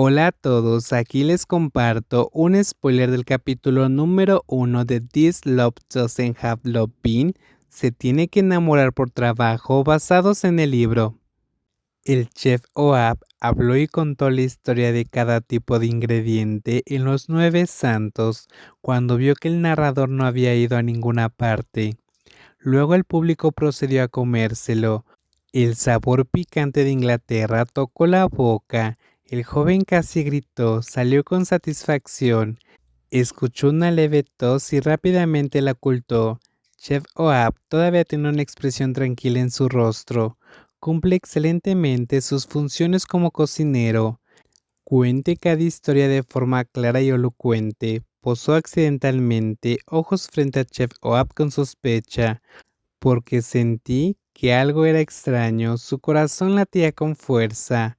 Hola a todos, aquí les comparto un spoiler del capítulo número 1 de This Love Doesn't Have Love Been, Se tiene que enamorar por trabajo basados en el libro. El chef Oab habló y contó la historia de cada tipo de ingrediente en los nueve santos cuando vio que el narrador no había ido a ninguna parte. Luego el público procedió a comérselo. El sabor picante de Inglaterra tocó la boca el joven casi gritó, salió con satisfacción, escuchó una leve tos y rápidamente la ocultó. Chef Oab todavía tiene una expresión tranquila en su rostro. Cumple excelentemente sus funciones como cocinero. Cuente cada historia de forma clara y elocuente. Posó accidentalmente ojos frente a Chef Oab con sospecha, porque sentí que algo era extraño. Su corazón latía con fuerza.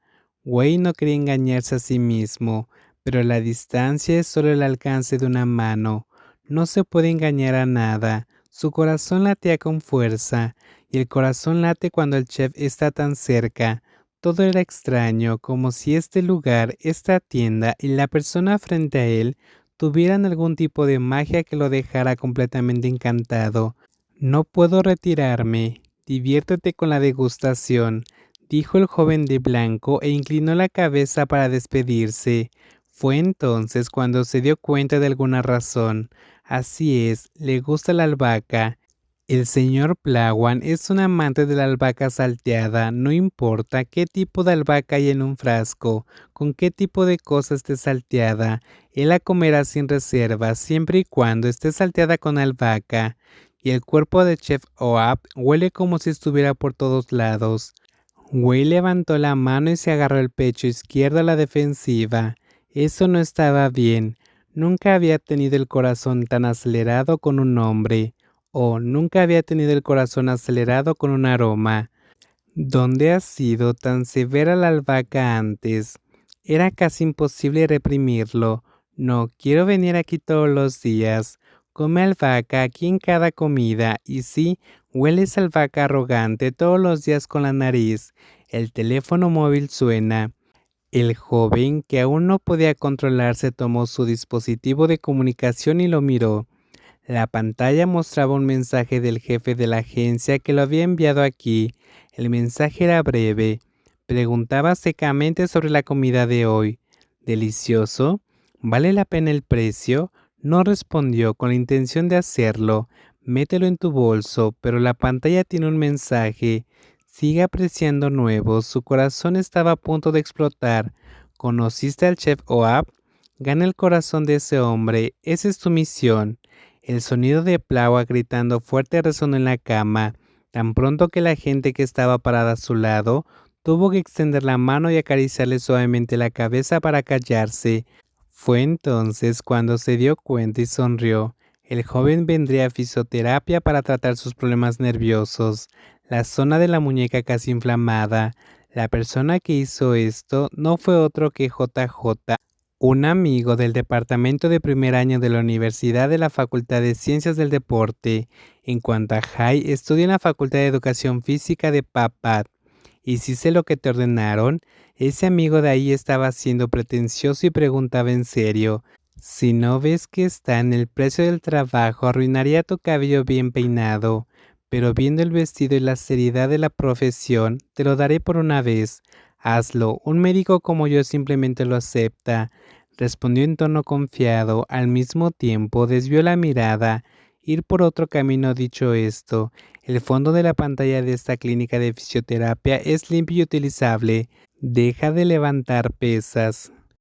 Wei no quería engañarse a sí mismo, pero la distancia es solo el alcance de una mano. No se puede engañar a nada. Su corazón latía con fuerza, y el corazón late cuando el chef está tan cerca. Todo era extraño, como si este lugar, esta tienda y la persona frente a él tuvieran algún tipo de magia que lo dejara completamente encantado. No puedo retirarme. Diviértete con la degustación dijo el joven de blanco e inclinó la cabeza para despedirse. Fue entonces cuando se dio cuenta de alguna razón. Así es, le gusta la albahaca. El señor Plawan es un amante de la albahaca salteada, no importa qué tipo de albahaca hay en un frasco, con qué tipo de cosa esté salteada, él la comerá sin reserva siempre y cuando esté salteada con albahaca. Y el cuerpo de Chef Oab huele como si estuviera por todos lados. Wei levantó la mano y se agarró el pecho izquierdo a la defensiva. Eso no estaba bien. Nunca había tenido el corazón tan acelerado con un hombre, o nunca había tenido el corazón acelerado con un aroma. ¿Dónde ha sido tan severa la albahaca antes? Era casi imposible reprimirlo. No quiero venir aquí todos los días. Come albahaca aquí en cada comida y sí, hueles albahaca arrogante todos los días con la nariz. El teléfono móvil suena. El joven, que aún no podía controlarse, tomó su dispositivo de comunicación y lo miró. La pantalla mostraba un mensaje del jefe de la agencia que lo había enviado aquí. El mensaje era breve. Preguntaba secamente sobre la comida de hoy. ¿Delicioso? ¿Vale la pena el precio? No respondió con la intención de hacerlo. Mételo en tu bolso, pero la pantalla tiene un mensaje. Sigue apreciando nuevos. Su corazón estaba a punto de explotar. ¿Conociste al chef Oab? Gana el corazón de ese hombre. Esa es tu misión. El sonido de Plawa gritando fuerte resonó en la cama. Tan pronto que la gente que estaba parada a su lado tuvo que extender la mano y acariciarle suavemente la cabeza para callarse. Fue entonces cuando se dio cuenta y sonrió. El joven vendría a fisioterapia para tratar sus problemas nerviosos, la zona de la muñeca casi inflamada. La persona que hizo esto no fue otro que JJ, un amigo del departamento de primer año de la Universidad de la Facultad de Ciencias del Deporte. En cuanto a Jai, estudia en la Facultad de Educación Física de Papat. Sé lo que te ordenaron, ese amigo de ahí estaba siendo pretencioso y preguntaba en serio, si no ves que está en el precio del trabajo, arruinaría tu cabello bien peinado, pero viendo el vestido y la seriedad de la profesión, te lo daré por una vez. Hazlo, un médico como yo simplemente lo acepta. Respondió en tono confiado, al mismo tiempo desvió la mirada. Ir por otro camino dicho esto. El fondo de la pantalla de esta clínica de fisioterapia es limpio y utilizable. Deja de levantar pesas.